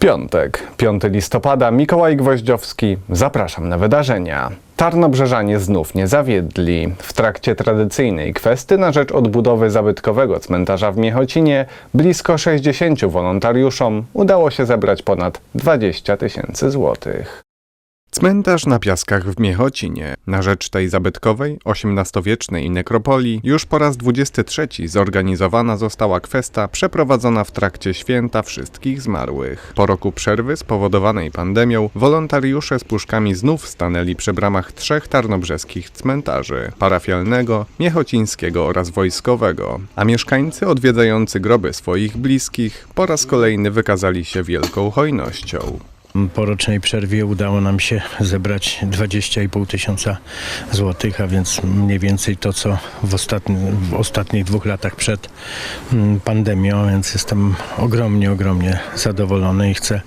Piątek, 5 listopada, Mikołaj Gwoździowski. Zapraszam na wydarzenia. Tarnobrzeżanie znów nie zawiedli. W trakcie tradycyjnej kwesty na rzecz odbudowy zabytkowego cmentarza w Miechocinie blisko 60 wolontariuszom udało się zebrać ponad 20 tysięcy złotych. Cmentarz na Piaskach w Miechocinie. Na rzecz tej zabytkowej, XVIII-wiecznej nekropolii już po raz 23 zorganizowana została kwesta przeprowadzona w trakcie święta wszystkich zmarłych. Po roku przerwy spowodowanej pandemią wolontariusze z puszkami znów stanęli przy bramach trzech tarnobrzeskich cmentarzy parafialnego, miechocińskiego oraz wojskowego, a mieszkańcy odwiedzający groby swoich bliskich po raz kolejny wykazali się wielką hojnością. Po rocznej przerwie udało nam się zebrać 20,5 tysiąca złotych, a więc mniej więcej to, co w, ostatni, w ostatnich dwóch latach przed mm, pandemią, więc jestem ogromnie, ogromnie zadowolony i chcę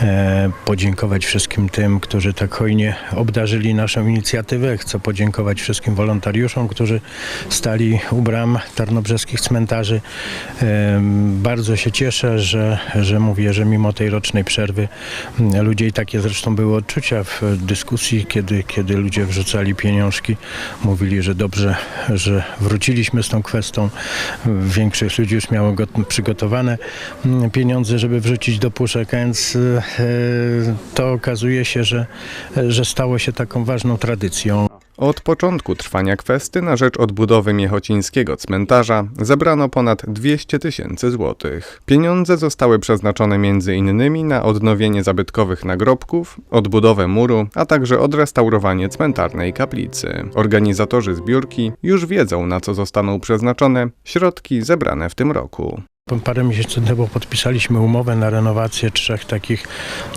e, podziękować wszystkim tym, którzy tak hojnie obdarzyli naszą inicjatywę. Chcę podziękować wszystkim wolontariuszom, którzy stali u bram tarnobrzeskich cmentarzy. E, bardzo się cieszę, że, że mówię, że mimo tej rocznej przerwy ludzie i takie zresztą były odczucia w dyskusji, kiedy, kiedy ludzie wrzucali pieniążki, mówili, że dobrze, że wróciliśmy z tą kwestią. Większość ludzi już miało go, przygotowane mm, pieniądze, żeby wrzucić do puszek, więc e, to okazuje się, że, że stało się taką ważną tradycją. Od początku trwania kwesty na rzecz odbudowy miechocińskiego cmentarza zebrano ponad 200 tysięcy złotych. Pieniądze zostały przeznaczone innymi na odnowienie zabytkowych nagrobków, odbudowę muru, a także odrestaurowanie cmentarnej kaplicy. Organizatorzy zbiórki już wiedzą na co zostaną przeznaczone środki zebrane w tym roku. Parę miesięcy temu podpisaliśmy umowę na renowację trzech takich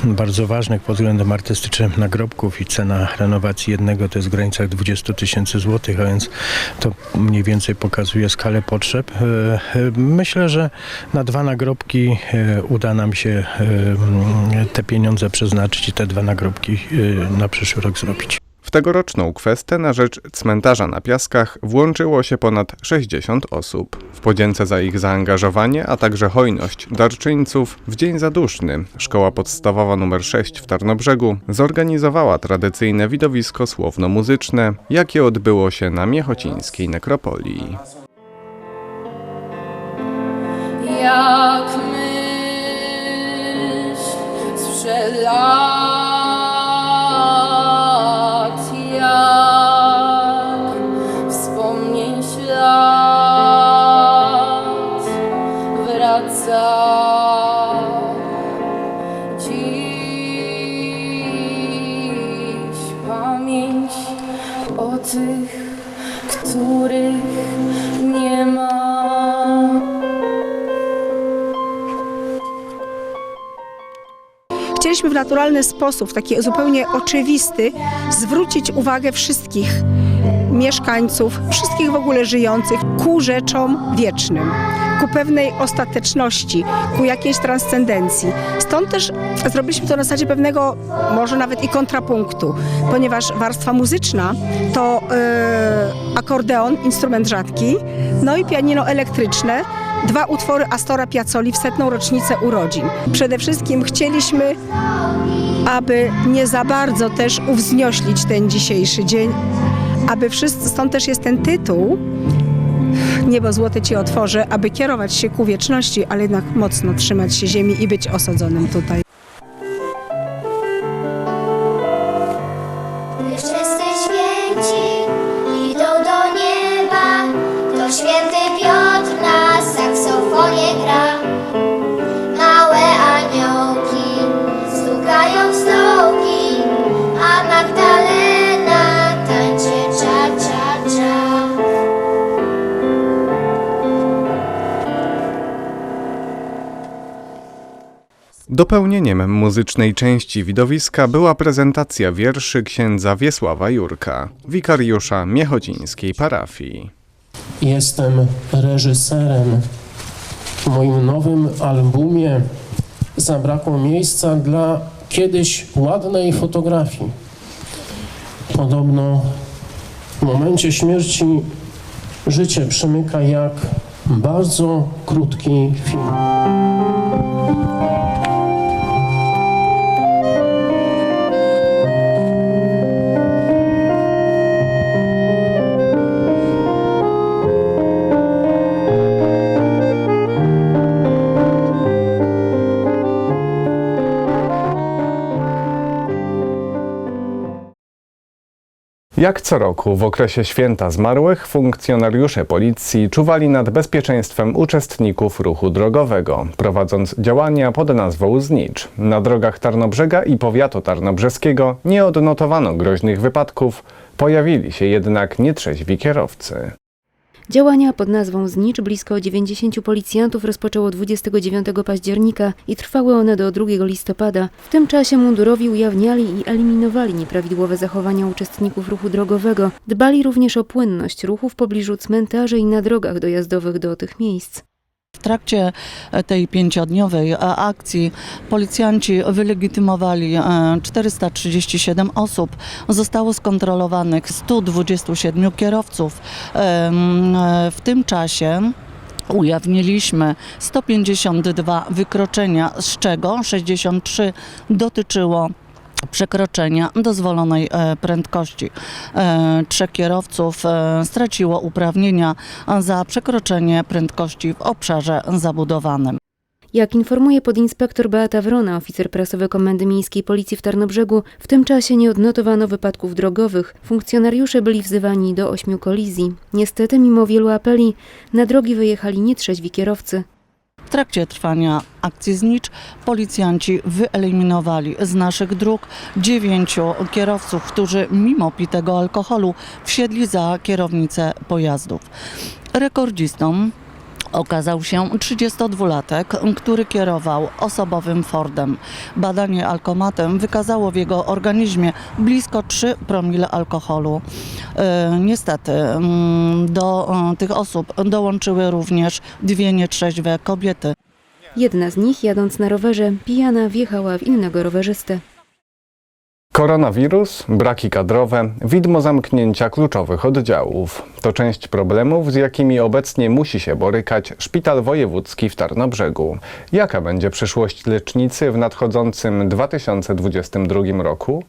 bardzo ważnych pod względem artystycznym nagrobków i cena renowacji jednego to jest w granicach 20 tysięcy złotych, a więc to mniej więcej pokazuje skalę potrzeb. E, e, Myślę, że na dwa nagrobki e, uda nam się te pieniądze przeznaczyć i te dwa nagrobki na przyszły rok zrobić. W tegoroczną kwestę na rzecz cmentarza na Piaskach włączyło się ponad 60 osób. W podzięce za ich zaangażowanie, a także hojność darczyńców, w Dzień Zaduszny Szkoła Podstawowa nr 6 w Tarnobrzegu zorganizowała tradycyjne widowisko słowno-muzyczne, jakie odbyło się na Miechocińskiej Nekropolii. jak myśl lat, Chcieliśmy w naturalny sposób, taki zupełnie oczywisty, zwrócić uwagę wszystkich mieszkańców, wszystkich w ogóle żyjących ku rzeczom wiecznym, ku pewnej ostateczności, ku jakiejś transcendencji. Stąd też zrobiliśmy to na zasadzie pewnego, może nawet i kontrapunktu, ponieważ warstwa muzyczna to e, akordeon, instrument rzadki, no i pianino elektryczne, dwa utwory Astora Piazzoli w setną rocznicę urodzin. Przede wszystkim chcieliśmy, aby nie za bardzo też uwznioślić ten dzisiejszy dzień, aby wszyscy, stąd też jest ten tytuł, Niebo złote ci otworzę, aby kierować się ku wieczności, ale jednak mocno trzymać się ziemi i być osadzonym tutaj. Dopełnieniem muzycznej części widowiska była prezentacja wierszy księdza Wiesława Jurka, wikariusza miechocińskiej parafii. Jestem reżyserem. W moim nowym albumie zabrakło miejsca dla kiedyś ładnej fotografii. Podobno w momencie śmierci życie przemyka jak bardzo krótki film. Jak co roku w okresie święta zmarłych funkcjonariusze policji czuwali nad bezpieczeństwem uczestników ruchu drogowego, prowadząc działania pod nazwą Znicz. Na drogach Tarnobrzega i powiatu tarnobrzeskiego nie odnotowano groźnych wypadków, pojawili się jednak nietrzeźwi kierowcy. Działania pod nazwą Znicz blisko 90 policjantów rozpoczęło 29 października i trwały one do 2 listopada. W tym czasie mundurowi ujawniali i eliminowali nieprawidłowe zachowania uczestników ruchu drogowego. Dbali również o płynność ruchu w pobliżu cmentarzy i na drogach dojazdowych do tych miejsc. Trakcie e, tej pięciodniowej e, akcji policjanci wylegitymowali e, 437 osób. Zostało skontrolowanych 127 kierowców. E, W tym czasie ujawniliśmy 152 wykroczenia, z czego 63 dotyczyło przekroczenia dozwolonej e, prędkości. E, Trzech kierowców e, straciło uprawnienia za przekroczenie prędkości w obszarze zabudowanym. Jak informuje podinspektor Beata Wrona, oficer prasowy Komendy Miejskiej Policji w Tarnobrzegu, w tym czasie nie odnotowano wypadków drogowych. Funkcjonariusze byli wzywani do ośmiu kolizji. Niestety, mimo wielu apeli, na drogi wyjechali nietrzeźwi kierowcy. Trakcie trwania akcji Znicz policjanci wyeliminowali z naszych dróg dziewięciu kierowców, którzy mimo pitego alkoholu wsiedli za kierownicę pojazdów. Rekordzistą okazał się 32-latek, który kierował osobowym Fordem. Badanie alkomatem wykazało w jego organizmie blisko 3 promile alkoholu. E, Niestety mm, do e, tych osób dołączyły również dwie nietrzeźwe kobiety. Jedna z nich, jadąc na rowerze, pijana wjechała w innego rowerzystę. Koronawirus, braki kadrowe, widmo zamknięcia kluczowych oddziałów. To część problemów, z jakimi obecnie musi się borykać Szpital Wojewódzki w Tarnobrzegu. Jaka będzie przyszłość lecznicy w nadchodzącym 2022 roku?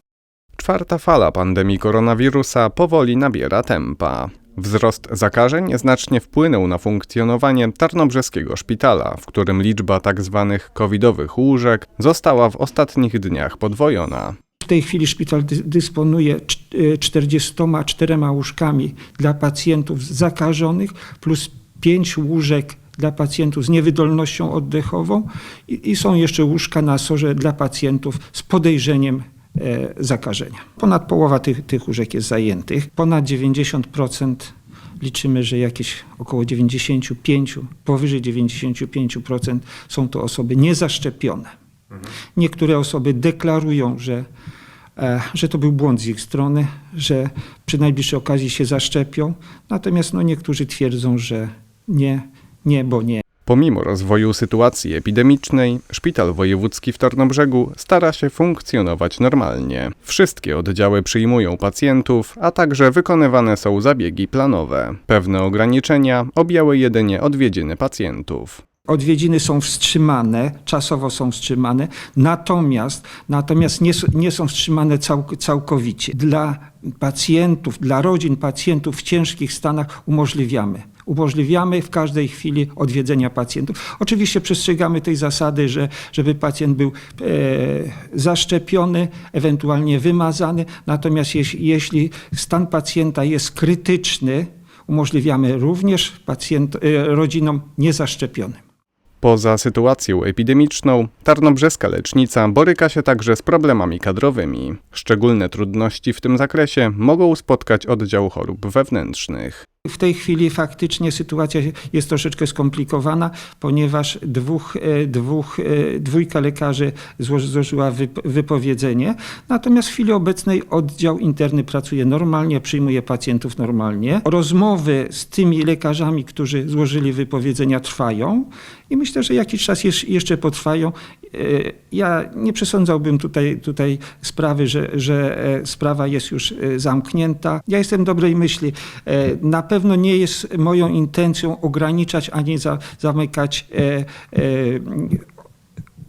Czwarta fala pandemii koronawirusa powoli nabiera tempa. Wzrost zakażeń znacznie wpłynął na funkcjonowanie Tarnobrzeskiego Szpitala, w którym liczba tzw. covidowych łóżek została w ostatnich dniach podwojona. W tej chwili szpital dy- dysponuje cz- y, 44 łóżkami dla pacjentów zakażonych plus 5 łóżek dla pacjentów z niewydolnością oddechową i, i są jeszcze łóżka na sorze dla pacjentów z podejrzeniem e, zakażenia. Ponad połowa tych, tych łóżek jest zajętych. Ponad 90% liczymy, że jakieś około 95, powyżej 95% są to osoby niezaszczepione. Niektóre osoby deklarują, że, że to był błąd z ich strony, że przy najbliższej okazji się zaszczepią, natomiast no, niektórzy twierdzą, że nie, nie, bo nie. Pomimo rozwoju sytuacji epidemicznej, Szpital Wojewódzki w Tarnobrzegu stara się funkcjonować normalnie. Wszystkie oddziały przyjmują pacjentów, a także wykonywane są zabiegi planowe. Pewne ograniczenia objęły jedynie odwiedziny pacjentów. Odwiedziny są wstrzymane, czasowo są wstrzymane, natomiast, natomiast nie, nie są wstrzymane cał, całkowicie. Dla pacjentów, dla rodzin pacjentów w ciężkich stanach umożliwiamy. Umożliwiamy w każdej chwili odwiedzenia pacjentów. Oczywiście przestrzegamy tej zasady, że żeby pacjent był e, zaszczepiony, ewentualnie wymazany. Natomiast jeśli, jeśli stan pacjenta jest krytyczny, umożliwiamy również pacjent, e, rodzinom niezaszczepionym. Poza sytuacją epidemiczną, tarnobrzeska lecznica boryka się także z problemami kadrowymi. Szczególne trudności w tym zakresie mogą spotkać oddział chorób wewnętrznych. W tej chwili faktycznie sytuacja jest troszeczkę skomplikowana, ponieważ dwóch, e, dwóch, e, dwójka lekarzy złoży- złożyła wyp- wypowiedzenie. Natomiast w chwili obecnej oddział interny pracuje normalnie, przyjmuje pacjentów normalnie. Rozmowy z tymi lekarzami, którzy złożyli wypowiedzenia trwają i myślę, że jakiś czas jeszcze potrwają. E, Ja nie przesądzałbym tutaj, tutaj sprawy, że, że sprawa jest już zamknięta. Ja jestem dobrej myśli. Na pewno nie jest moją intencją ograniczać ani za, zamykać e, e,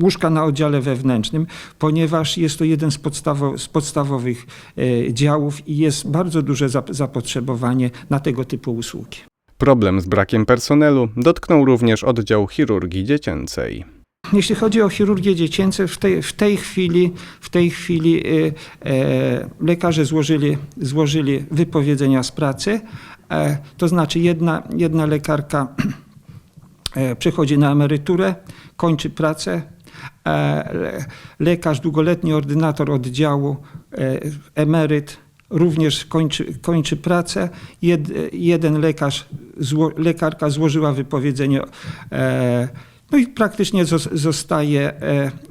łóżka na oddziale wewnętrznym, ponieważ jest to jeden z, podstawo, z podstawowych e, działów i jest bardzo duże zap- zapotrzebowanie na tego typu usługi. Problem z brakiem personelu dotknął również oddział chirurgii dziecięcej. Jeśli chodzi o chirurgię dziecięcą, w tej, w tej chwili, w tej chwili e, lekarze złożyli, złożyli wypowiedzenia z pracy. E, to znaczy jedna, jedna lekarka e, przechodzi na emeryturę, kończy pracę. E, le- lekarz, długoletni ordynator oddziału, emeryt również kończy, kończy pracę. Jed, jeden lekarz, zło, lekarka złożyła wypowiedzenie no i praktycznie zos- zostaje,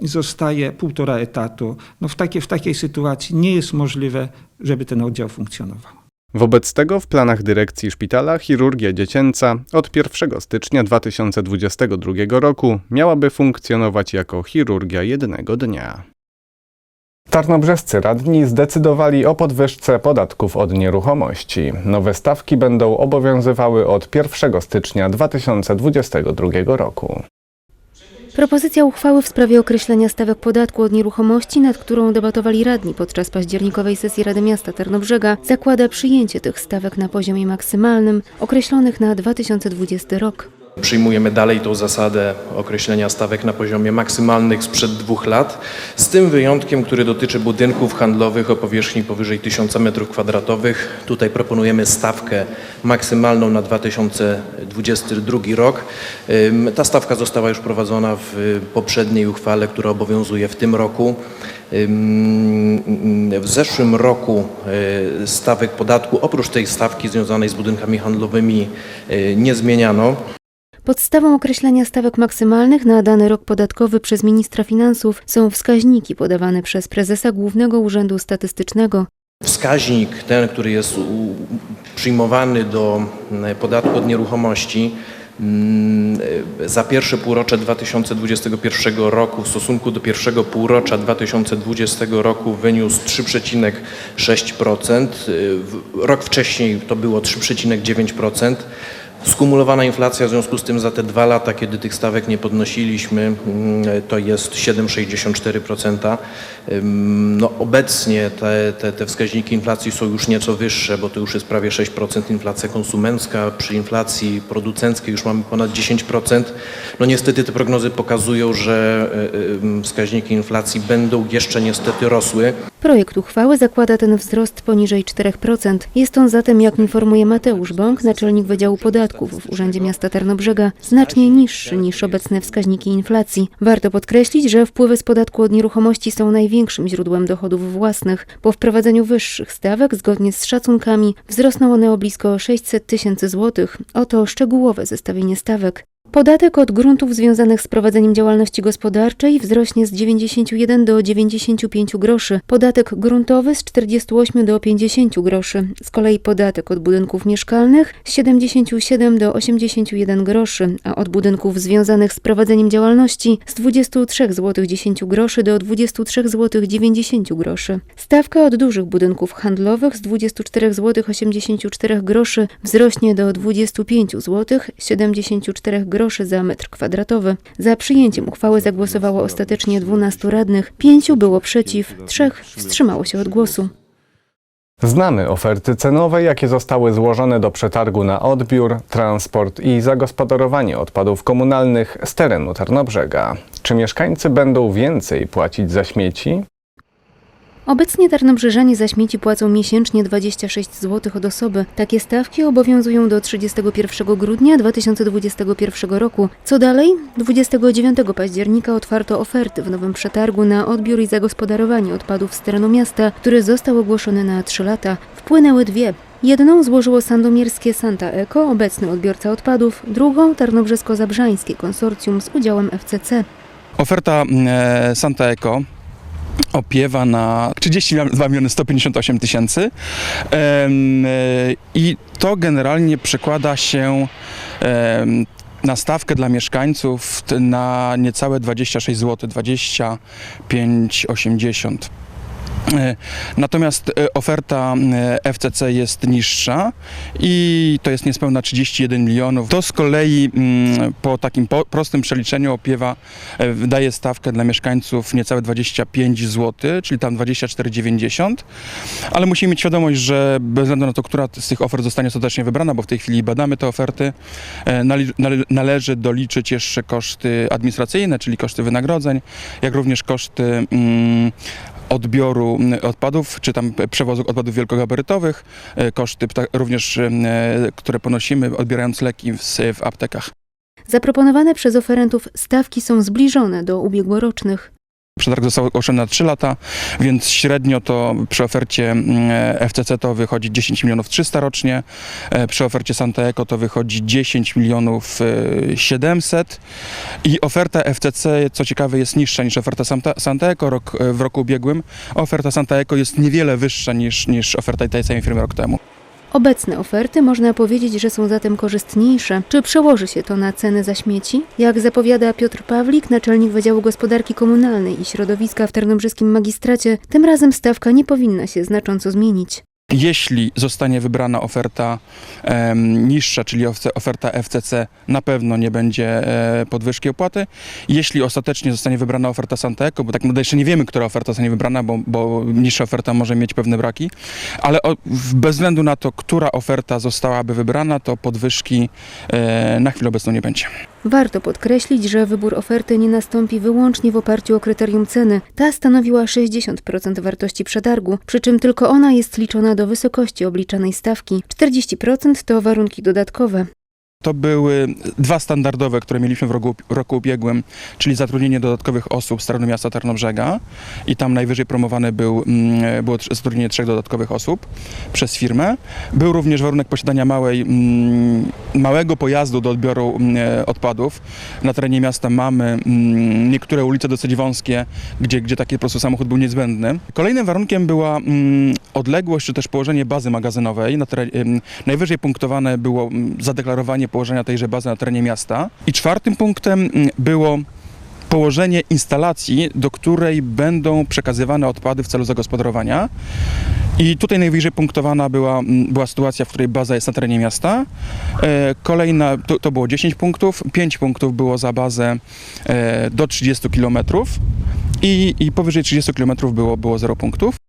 zostaje półtora etatu. No w, takiej, w takiej sytuacji nie jest możliwe, żeby ten oddział funkcjonował. Wobec tego w planach dyrekcji szpitala chirurgia dziecięca od 1 stycznia 2022 roku miałaby funkcjonować jako chirurgia jednego dnia. Tarnobrzescy radni zdecydowali o podwyżce podatków od nieruchomości. Nowe stawki będą obowiązywały od 1 stycznia 2022 roku. Propozycja uchwały w sprawie określenia stawek podatku od nieruchomości, nad którą debatowali radni podczas październikowej sesji Rady Miasta Tarnobrzega, zakłada przyjęcie tych stawek na poziomie maksymalnym określonych na 2020 rok. Przyjmujemy dalej tą zasadę określenia stawek na poziomie maksymalnych sprzed dwóch lat, z tym wyjątkiem, który dotyczy budynków handlowych o powierzchni powyżej 1000 m2. Tutaj proponujemy stawkę maksymalną na 2022 rok. Ta stawka została już prowadzona w poprzedniej uchwale, która obowiązuje w tym roku. W zeszłym roku y, stawek podatku oprócz tej stawki związanej z budynkami handlowymi y, nie zmieniano. Podstawą określenia stawek maksymalnych na dany rok podatkowy przez ministra finansów są wskaźniki podawane przez prezesa Głównego Urzędu Statystycznego. Wskaźnik, ten, który jest przyjmowany do mm, podatku od nieruchomości, mm, e, za pierwsze półrocze 2021 roku w stosunku do pierwszego półrocza 2020 roku wyniósł 3,6%. Y, w- Rok wcześniej to było 3,9%. Skumulowana inflacja w związku z tym za te dwa lata, kiedy tych stawek nie podnosiliśmy, mm, to jest 7,64%. Ym, No, obecnie te, te, te wskaźniki inflacji są już nieco wyższe, bo to już jest prawie 6% inflacja konsumencka. Przy inflacji producenckiej już mamy ponad 10%. No niestety te prognozy pokazują, że y, y, wskaźniki inflacji będą jeszcze niestety rosły. Projekt uchwały zakłada ten wzrost poniżej 4%. Jest on zatem, jak informuje Mateusz Bąk, naczelnik Wydziału W Urzędzie Miasta Tarnobrzega, znacznie niższy niż obecne wskaźniki inflacji. Warto podkreślić, że wpływy z podatku od nieruchomości są największym źródłem dochodów własnych. Po wprowadzeniu wyższych stawek, zgodnie z szacunkami, wzrosną one o blisko 600 tysięcy złotych. Oto szczegółowe zestawienie stawek. Podatek od gruntów związanych z prowadzeniem działalności gospodarczej wzrośnie z 91 do 95 groszy, podatek gruntowy z 48 do 50 groszy, z kolei podatek od budynków mieszkalnych z 77 do 81 groszy, a od budynków związanych z prowadzeniem działalności z 23 zł 10 groszy do 23 zł 90 groszy. Stawka od dużych budynków handlowych z 24 zł 84 groszy wzrośnie do 25 zł 74 groszy za metr kwadratowy. Za przyjęciem uchwały zagłosowało ostatecznie 12 radnych, pięciu było przeciw, trzech wstrzymało się od głosu. Znamy oferty cenowe, jakie zostały złożone do przetargu na odbiór, transport i zagospodarowanie odpadów komunalnych z terenu Tarnobrzega. Czy mieszkańcy będą więcej płacić za śmieci? Obecnie tarnobrzeżanie za śmieci płacą miesięcznie 26 zł od osoby. Takie stawki obowiązują do 31 grudnia 2021 roku. Co dalej? 29 października otwarto oferty w nowym przetargu na odbiór i zagospodarowanie odpadów z terenu miasta, który został ogłoszony na 3 lata. Wpłynęły dwie. Jedną złożyło sandomierskie Santa Eco, obecny odbiorca odpadów, drugą tarnobrzesko-zabrzańskie konsorcjum z udziałem FCC. Oferta e, Santa Eco opiewa na 32 miliony 158 tysięcy. E, i to generalnie przekłada się na stawkę dla mieszkańców na niecałe 26 zł, 25,80 E, Natomiast e, oferta e, FCC jest niższa i to jest niespełna 31 milionów. To z kolei mm, po takim prostym przeliczeniu opiewa e, wydaje stawkę dla mieszkańców niecałe 25 zł, czyli tam 24,90. Ale musimy mieć świadomość, że bez względu na to, która z tych ofert zostanie ostatecznie wybrana, bo w tej chwili badamy te oferty, e, nale- nale- należy doliczyć jeszcze koszty administracyjne, czyli koszty wynagrodzeń, jak również koszty mm, odbioru odpadów, czy tam przewozu odpadów wielkogabarytowych, e, koszty również, e, które ponosimy odbierając leki w aptekach. Zaproponowane przez oferentów stawki są zbliżone do ubiegłorocznych. Przetarg został ogłoszony na 3 lata, więc średnio to przy ofercie mm, FCC to wychodzi 10 milionów 300 rocznie, e, przy ofercie Santa Eco to wychodzi 10 milionów e, 700 i oferta FCC, co ciekawe, jest niższa niż oferta Santa, Santa Eco rok, e, w roku ubiegłym. Oferta Santa Eco jest niewiele wyższa niż, niż oferta tej samej firmy rok temu. Obecne oferty można powiedzieć, że są zatem korzystniejsze. Czy przełoży się to na ceny za śmieci? Jak zapowiada Piotr Pawlik, naczelnik Wydziału Gospodarki Komunalnej i Środowiska w Tarnobrzyskim Magistracie, tym razem stawka nie powinna się znacząco zmienić. Jeśli zostanie wybrana oferta niższa, czyli oferta FCC, na pewno nie będzie e, podwyżki opłaty. Jeśli ostatecznie zostanie wybrana oferta Santeco, bo tak naprawdę jeszcze nie wiemy, która oferta zostanie wybrana, bo, bo niższa oferta może mieć pewne braki, ale o, bez względu na to, która oferta zostałaby wybrana, to podwyżki e, na chwilę obecną nie będzie. Warto podkreślić, że wybór oferty nie nastąpi wyłącznie w oparciu o kryterium ceny. Ta stanowiła 60% wartości przetargu, przy czym tylko ona jest liczona do wysokości obliczanej stawki. 40% to warunki dodatkowe. To były dwa standardowe, które mieliśmy w roku, roku ubiegłym, czyli zatrudnienie dodatkowych osób z terenu miasta Tarnobrzega i tam najwyżej promowany był, mm, było zatrudnienie trzech dodatkowych osób przez firmę. Był również warunek posiadania małej, mm, małego pojazdu do odbioru mm, odpadów. Na terenie miasta mamy niektóre ulice dosyć wąskie, gdzie, gdzie taki po prostu samochód był niezbędny. Kolejnym warunkiem była odległość czy też położenie bazy magazynowej. Na terenie, najwyżej punktowane było mm, położenia tejże bazy na terenie miasta. I czwartym punktem mm, było położenie instalacji, do której będą przekazywane odpady w celu zagospodarowania. I tutaj najwyżej punktowana była, mm, była sytuacja, w której baza jest na terenie miasta. E, Kolejna to, to było 10 punktów, 5 punktów było za bazę e, do 30 km i, i powyżej 30 km było, było 0 punktów.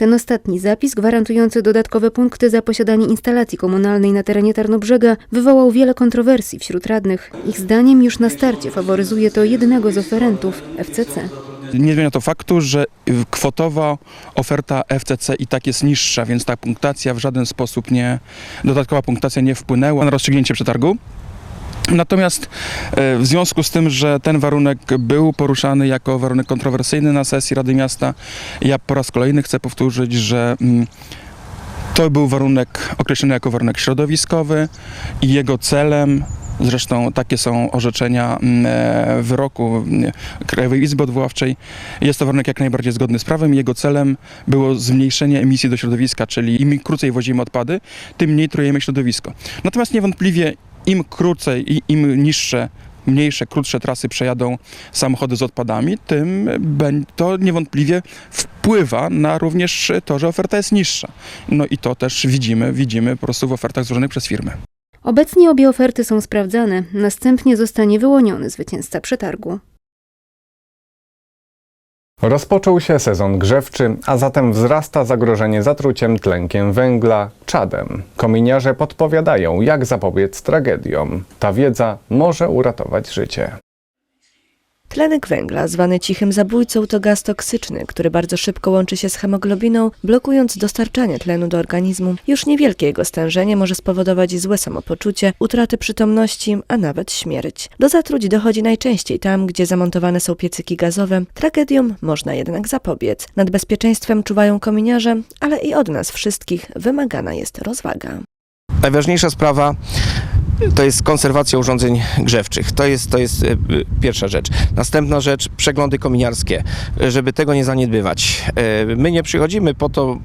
Ten ostatni zapis, gwarantujący dodatkowe punkty za posiadanie instalacji komunalnej na terenie Tarnobrzega, wywołał wiele kontrowersji wśród radnych. Ich zdaniem już na starcie faworyzuje to jednego z oferentów FCC. Nie zmienia to faktu, że kwotowa oferta FCC i tak jest niższa, więc ta punktacja w żaden sposób nie, dodatkowa punktacja nie wpłynęła na rozstrzygnięcie przetargu. Natomiast e, w związku z tym, że ten warunek był poruszany jako warunek kontrowersyjny na sesji Rady Miasta, ja po raz kolejny chcę powtórzyć, że mm, to był warunek określony jako warunek środowiskowy i jego celem, zresztą takie są orzeczenia mm, e, wyroku Krajowej Izby Odwoławczej, jest to warunek jak najbardziej zgodny z prawem jego celem było zmniejszenie emisji do środowiska, czyli im krócej wozimy odpady, tym mniej trujemy środowisko. Natomiast niewątpliwie im krócej i im niższe mniejsze, krótsze trasy przejadą samochody z odpadami, tym to niewątpliwie wpływa na również to, że oferta jest niższa. No i to też widzimy, widzimy po prostu w ofertach złożonych przez firmy. Obecnie obie oferty są sprawdzane, następnie zostanie wyłoniony zwycięzca przetargu. Rozpoczął się sezon grzewczy, a zatem wzrasta zagrożenie zatruciem tlenkiem węgla, czadem. Kominiarze podpowiadają, jak zapobiec tragediom. Ta wiedza może uratować życie. Tlenek węgla, zwany cichym zabójcą, to gaz toksyczny, który bardzo szybko łączy się z hemoglobiną, blokując dostarczanie tlenu do organizmu. Już niewielkie jego stężenie może spowodować złe samopoczucie, utratę przytomności, a nawet śmierć. Do zatruć dochodzi najczęściej tam, gdzie zamontowane są piecyki gazowe. Tragediom można jednak zapobiec. Nad bezpieczeństwem czuwają kominiarze, ale i od nas wszystkich wymagana jest rozwaga. Najważniejsza sprawa to jest konserwacja urządzeń grzewczych. To jest, to jest e, pierwsza rzecz. Następna rzecz, przeglądy kominiarskie, e, żeby tego nie zaniedbywać. E, My nie przychodzimy po to,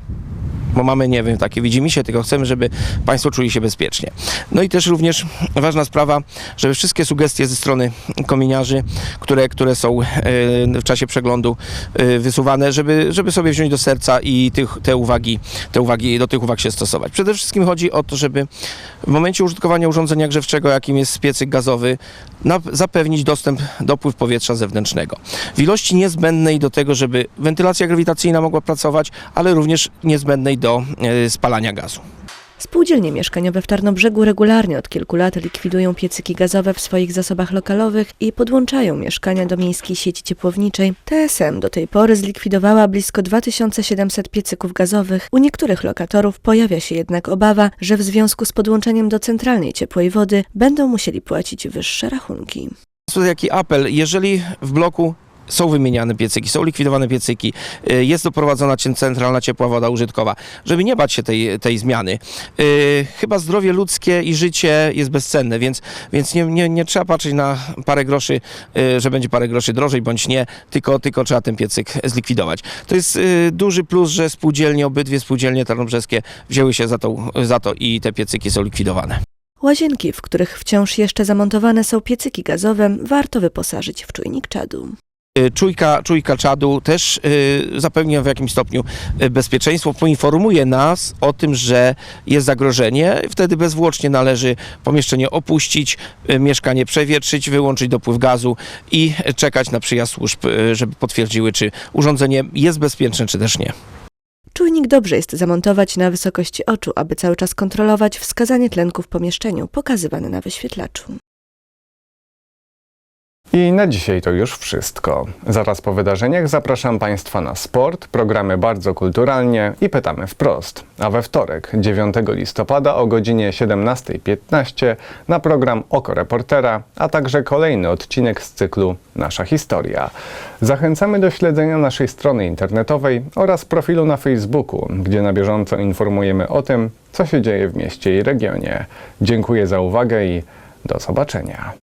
bo mamy, nie wiem, takie widzimisię, tylko chcemy, żeby Państwo czuli się bezpiecznie. No i też również ważna sprawa, żeby wszystkie sugestie ze strony kominiarzy, które, które są e, w czasie przeglądu e, wysuwane, żeby, żeby sobie wziąć do serca i tych, te, uwagi, te uwagi, do tych uwag się stosować. Przede wszystkim chodzi o to, żeby w momencie użytkowania urządzenia grzewczego, jakim jest piecyk gazowy, zapewnić dostęp, dopływ powietrza zewnętrznego. W ilości niezbędnej do tego, żeby wentylacja grawitacyjna mogła pracować, ale również niezbędnej do e, spalania gazu. Spółdzielnie mieszkaniowe w Tarnobrzegu regularnie od kilku lat likwidują piecyki gazowe w swoich zasobach lokalowych i podłączają mieszkania do miejskiej sieci ciepłowniczej. TSM do tej pory zlikwidowała blisko 2700 piecyków gazowych. U niektórych lokatorów pojawia się jednak obawa, że w związku z podłączeniem do centralnej ciepłej wody będą musieli płacić wyższe rachunki. Jaki apel, jeżeli w bloku są wymieniane piecyki, są likwidowane piecyki, y, jest doprowadzona centralna ciepła woda użytkowa, żeby nie bać się tej, tej zmiany. Y, Chyba zdrowie ludzkie i życie jest bezcenne, więc, więc nie, nie, nie trzeba patrzeć na parę groszy, y, że będzie parę groszy drożej bądź nie, tylko, tylko trzeba ten piecyk zlikwidować. To jest duży plus, że spółdzielnie, obydwie spółdzielnie tarnobrzeskie wzięły się za to, za to i te piecyki są likwidowane. Łazienki, w których wciąż jeszcze zamontowane są piecyki gazowe, warto wyposażyć w czujnik czadu. Y, Czujka, czujka czadu też y, zapewnia w jakimś stopniu y, bezpieczeństwo, poinformuje nas o tym, że jest zagrożenie. Wtedy bezwłocznie należy pomieszczenie opuścić, mieszkanie przewietrzyć, wyłączyć dopływ gazu i czekać na przyjazd służb, żeby potwierdziły, czy urządzenie jest bezpieczne, czy też nie. Czujnik dobrze jest zamontować na wysokości oczu, aby cały czas kontrolować wskazanie tlenku w pomieszczeniu pokazywane na wyświetlaczu. I na dzisiaj to już wszystko. Zaraz po wydarzeniach zapraszam Państwa na sport, programy bardzo kulturalnie i pytamy wprost. A we wtorek, 9 listopada o godzinie 17.15 na program Oko Reportera, a także kolejny odcinek z cyklu Nasza Historia. Zachęcamy do śledzenia naszej strony internetowej oraz profilu na Facebooku, gdzie na bieżąco informujemy o tym, co się dzieje w mieście i regionie. Dziękuję za uwagę i do zobaczenia.